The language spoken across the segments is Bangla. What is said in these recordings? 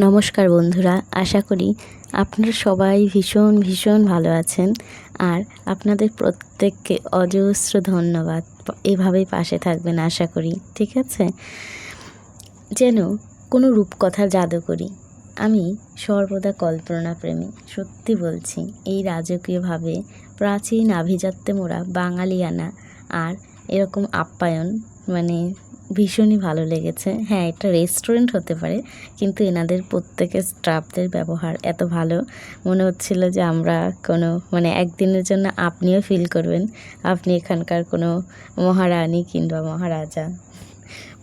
নমস্কার বন্ধুরা, আশা করি আপনারা সবাই ভীষণ ভীষণ ভালো আছেন আর আপনাদের প্রত্যেককে অজস্র ধন্যবাদ। এভাবেই পাশে থাকবেন আশা করি, ঠিক আছে? যেন কোনো রূপকথার জাদুকরি। আমি সর্বদা কল্পনা প্রেমী, সত্যি বলছি, এই রাজকীয়ভাবে প্রাচীন আভিজাত্যে মোড়া বাঙালিয়ানা আর এরকম আপ্যায়ন মানে ভীষণই ভালো লেগেছে। হ্যাঁ এটা রেস্টুরেন্ট হতে পারে, কিন্তু এনাদের প্রত্যেকের স্টাফদের ব্যবহার এত ভালো। মনে হচ্ছিল যে আমরা কোনো মানে একদিনের জন্য আপনিও ফিল করবেন, আপনি এখানকার কোনো মহারানী কিংবা মহারাজা।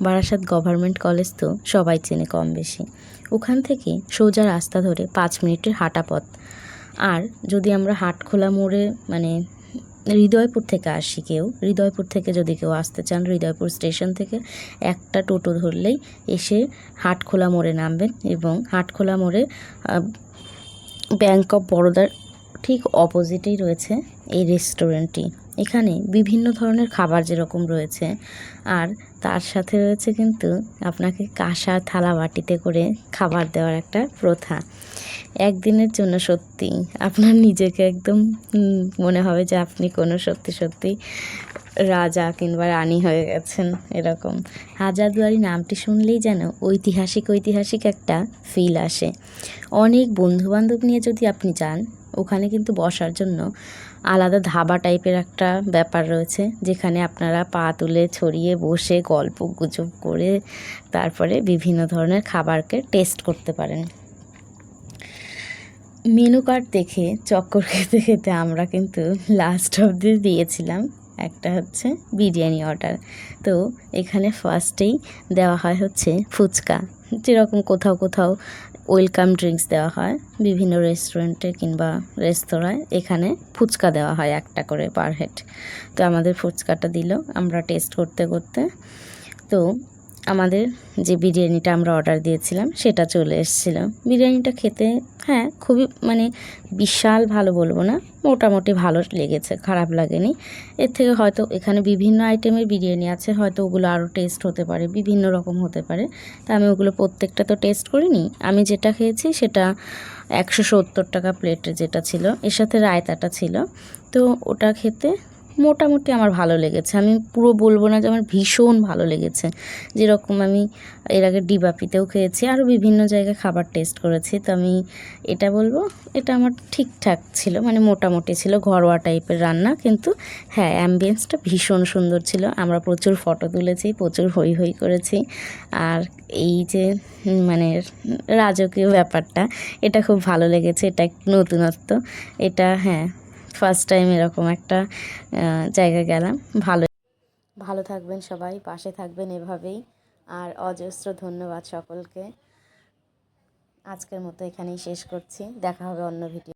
বারাসাত গভর্নমেন্ট কলেজ তো সবাই চেনে কম বেশি। ওখান থেকে সোজা রাস্তা ধরে পাঁচ মিনিটের হাঁটা পথ। আর যদি আমরা হাটখোলা মোড়ে মানে হৃদয়পুর থেকে আসি কেউ। হৃদয়পুর থেকে যদি কেউ আসতে চান, হৃদয়পুর স্টেশন থেকে একটা টোটো ধরলেই এসে হাটখোলা মোড়ে নামবেন এবং হাটখোলা মোড়ে ব্যাঙ্ক অফ বরোদার ঠিক অপোজিটেই রয়েছে এই রেস্টুরেন্টটি এখানে বিভিন্ন ধরনের খাবার যেরকম রয়েছে, আর তার সাথে রয়েছে কিন্তু আপনাকে কাঁসা থালা বাটিতে করে খাবার দেওয়ার একটা প্রথা। একদিনের জন্য সত্যি। আপনার নিজেকে একদম মনে হবে যে আপনি কোনো সত্যি সত্যি রাজা কিংবা রানী হয়ে গেছেন, এরকম। হাজারদুয়ারি নামটি শুনলেই যেন ঐতিহাসিক ঐতিহাসিক একটা ফিল আসে। অনেক বন্ধুবান্ধব নিয়ে যদি আপনি যান, ওখানে কিন্তু বসার জন্য আলাদা ধাবা টাইপের একটা ব্যাপার রয়েছে, যেখানে আপনারা পা তুলে ছড়িয়ে বসে গল্প গুজব করে তারপরে বিভিন্ন ধরনের খাবারকে টেস্ট করতে পারেন। মেনু কার্ড দেখে, চক্কর খেতে খেতে আমরা কিন্তু লাস্ট অবধি দিয়েছিলাম। একটা হচ্ছে বিরিয়ানি অর্ডার তো এখানে ফার্স্টেই দেওয়া হয় হচ্ছে ফুচকা। যেরকম কোথাও কোথাও ওয়েলকাম ড্রিঙ্কস দেওয়া হয়, বিভিন্ন রেস্টুরেন্টে কিংবা রেস্তোরাঁয় এখানে ফুচকা দেওয়া হয় একটা করে পার হেড তো আমাদের ফুচকাটা দিল, আমরা টেস্ট করতে করতে। তো আমাদের যে বিরিয়ানিটা আমরা অর্ডার দিয়েছিলাম, সেটা চলে এসেছিল। বিরিয়ানিটা খেতে হ্যাঁ খুবই মানে বিশাল ভালো বলব না, মোটামুটি ভালো লেগেছে, খারাপ লাগেনি। এর থেকে হয়তো এখানে বিভিন্ন আইটেমের বিরিয়ানি আছে, হয়তো ওগুলো আরও টেস্ট হতে পারে, বিভিন্ন রকম হতে পারে। তা আমি ওগুলো প্রত্যেকটা তো টেস্ট করিনি। আমি যেটা খেয়েছি সেটা একশো সত্তর টাকা প্লেটে যেটা ছিল, এর সাথে রায়তাটা ছিল। তো ওটা খেতে মোটামুটি আমার ভালো লেগেছে। আমি পুরো বলব না যে আমার ভীষণ ভালো লেগেছে। যেরকম আমি এর আগে ডিবাপিতেও খেয়েছি আরও বিভিন্ন জায়গায় খাবার টেস্ট করেছি। তো আমি এটা বলব, এটা আমার ঠিকঠাক ছিল মানে মোটামুটি ছিল, ঘরোয়া টাইপের রান্না। কিন্তু হ্যাঁ অ্যাম্বিয়েন্সটা ভীষণ সুন্দর ছিল। আমরা প্রচুর ফটো তুলেছি, প্রচুর হই হই করেছি। আর এই যে মানে রাজকীয় ব্যাপারটা, এটা খুব ভালো লেগেছে, এটা নতুনত্ব। এটা হ্যাঁ ফার্স্ট টাইম এরকম একটা জায়গা গেলাম। ভালো ভালো থাকবেন সবাই, পাশে থাকবেন এভাবেই। আর অজস্র ধন্যবাদ সকলকে। আজকের মতো এখানেই শেষ করছি। দেখা হবে অন্য ভিডিও